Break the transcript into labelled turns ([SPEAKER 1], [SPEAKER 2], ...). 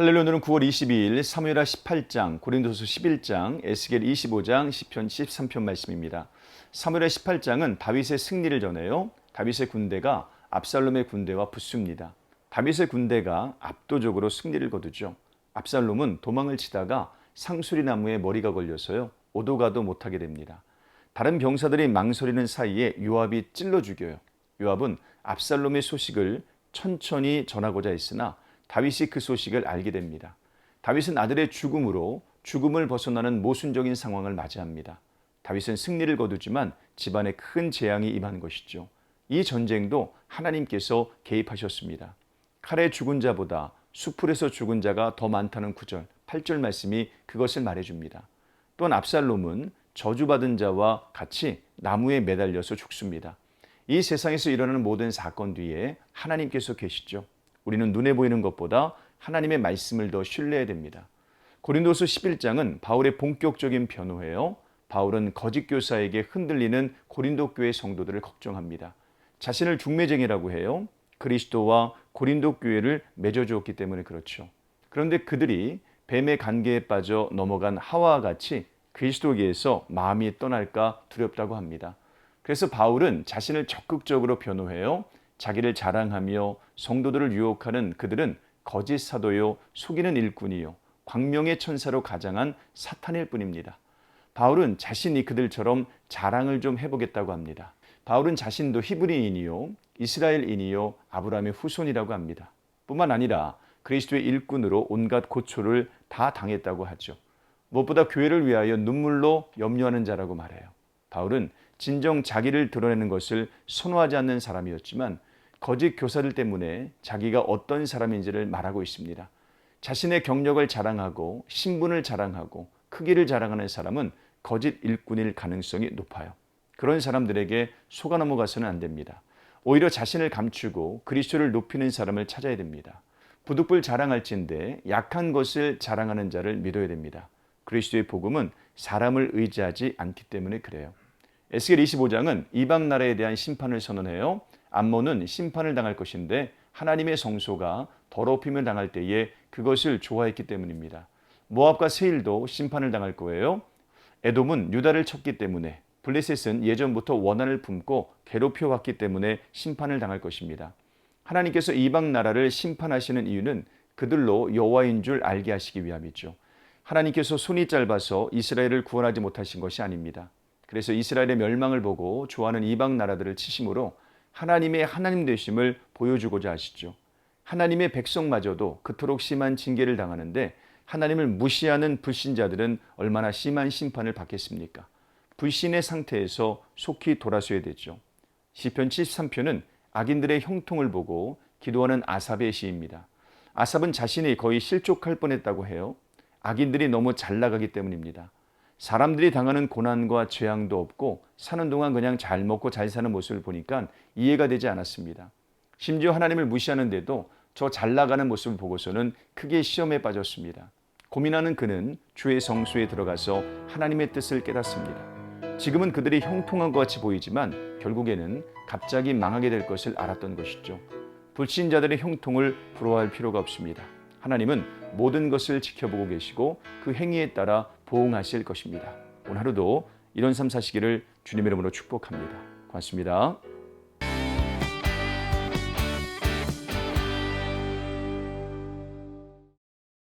[SPEAKER 1] 할렐루야 오늘은 9월 22일 사무엘하 18장, 고린도서 11장, 에스겔 25장, 시편 13편 말씀입니다. 사무엘하 18장은 다윗의 승리를 전해요. 다윗의 군대가 압살롬의 군대와 붙습니다. 다윗의 군대가 압도적으로 승리를 거두죠. 압살롬은 도망을 치다가 상수리 나무에 머리가 걸려서요. 오도 가도 못하게 됩니다. 다른 병사들이 망설이는 사이에 요압이 찔러 죽여요. 요압은 압살롬의 소식을 천천히 전하고자 했으나 다윗이 그 소식을 알게 됩니다. 다윗은 아들의 죽음으로 죽음을 벗어나는 모순적인 상황을 맞이합니다. 다윗은 승리를 거두지만 집안에 큰 재앙이 임한 것이죠. 이 전쟁도 하나님께서 개입하셨습니다. 칼에 죽은 자보다 수풀에서 죽은 자가 더 많다는 9절, 8절 말씀이 그것을 말해줍니다. 또한 압살롬은 저주받은 자와 같이 나무에 매달려서 죽습니다. 이 세상에서 일어나는 모든 사건 뒤에 하나님께서 계시죠. 우리는 눈에 보이는 것보다 하나님의 말씀을 더 신뢰해야 됩니다. 고린도서 11장은 바울의 본격적인 변호예요. 바울은 거짓 교사에게 흔들리는 고린도 교회 성도들을 걱정합니다. 자신을 중매쟁이라고 해요. 그리스도와 고린도 교회를 맺어 주었기 때문에 그렇죠. 그런데 그들이 뱀의 관계에 빠져 넘어간 하와와 같이 그리스도에게서 마음이 떠날까 두렵다고 합니다. 그래서 바울은 자신을 적극적으로 변호해요. 자기를 자랑하며 성도들을 유혹하는 그들은 거짓 사도요, 속이는 일꾼이요, 광명의 천사로 가장한 사탄일 뿐입니다. 바울은 자신이 그들처럼 자랑을 좀 해보겠다고 합니다. 바울은 자신도 히브리인이요, 이스라엘인이요, 아브라함의 후손이라고 합니다. 뿐만 아니라 그리스도의 일꾼으로 온갖 고초를 다 당했다고 하죠. 무엇보다 교회를 위하여 눈물로 염려하는 자라고 말해요. 바울은 진정 자기를 드러내는 것을 선호하지 않는 사람이었지만 거짓 교사들 때문에 자기가 어떤 사람인지를 말하고 있습니다. 자신의 경력을 자랑하고 신분을 자랑하고 크기를 자랑하는 사람은 거짓 일꾼일 가능성이 높아요. 그런 사람들에게 속아 넘어가서는 안 됩니다. 오히려 자신을 감추고 그리스도를 높이는 사람을 찾아야 됩니다. 부득불 자랑할진데 약한 것을 자랑하는 자를 믿어야 됩니다. 그리스도의 복음은 사람을 의지하지 않기 때문에 그래요. 에스겔 25장은 이방 나라에 대한 심판을 선언해요. 암몬은 심판을 당할 것인데 하나님의 성소가 더럽힘을 당할 때에 그것을 좋아했기 때문입니다. 모압과 세일도 심판을 당할 거예요. 에돔은 유다를 쳤기 때문에 블레셋은 예전부터 원한을 품고 괴롭혀 왔기 때문에 심판을 당할 것입니다. 하나님께서 이방 나라를 심판하시는 이유는 그들로 여호와인 줄 알게 하시기 위함이죠. 하나님께서 손이 짧아서 이스라엘을 구원하지 못하신 것이 아닙니다. 그래서 이스라엘의 멸망을 보고 좋아하는 이방 나라들을 치심으로 하나님의 하나님 되심을 보여주고자 하시죠. 하나님의 백성마저도 그토록 심한 징계를 당하는데 하나님을 무시하는 불신자들은 얼마나 심한 심판을 받겠습니까? 불신의 상태에서 속히 돌아서야 되죠. 시편 73편은 악인들의 형통을 보고 기도하는 아삽의 시입니다. 아삽은 자신이 거의 실족할 뻔했다고 해요. 악인들이 너무 잘 나가기 때문입니다. 사람들이 당하는 고난과 재앙도 없고 사는 동안 그냥 잘 먹고 잘 사는 모습을 보니까 이해가 되지 않았습니다. 심지어 하나님을 무시하는데도 저 잘 나가는 모습을 보고서는 크게 시험에 빠졌습니다. 고민하는 그는 주의 성소에 들어가서 하나님의 뜻을 깨닫습니다. 지금은 그들이 형통한 것 같이 보이지만 결국에는 갑자기 망하게 될 것을 알았던 것이죠. 불신자들의 형통을 부러워할 필요가 없습니다. 하나님은 모든 것을 지켜보고 계시고 그 행위에 따라 보응하실 것입니다. 오늘 하루도 이런 삶 사시기를 주님의 이름으로 축복합니다. 고맙습니다.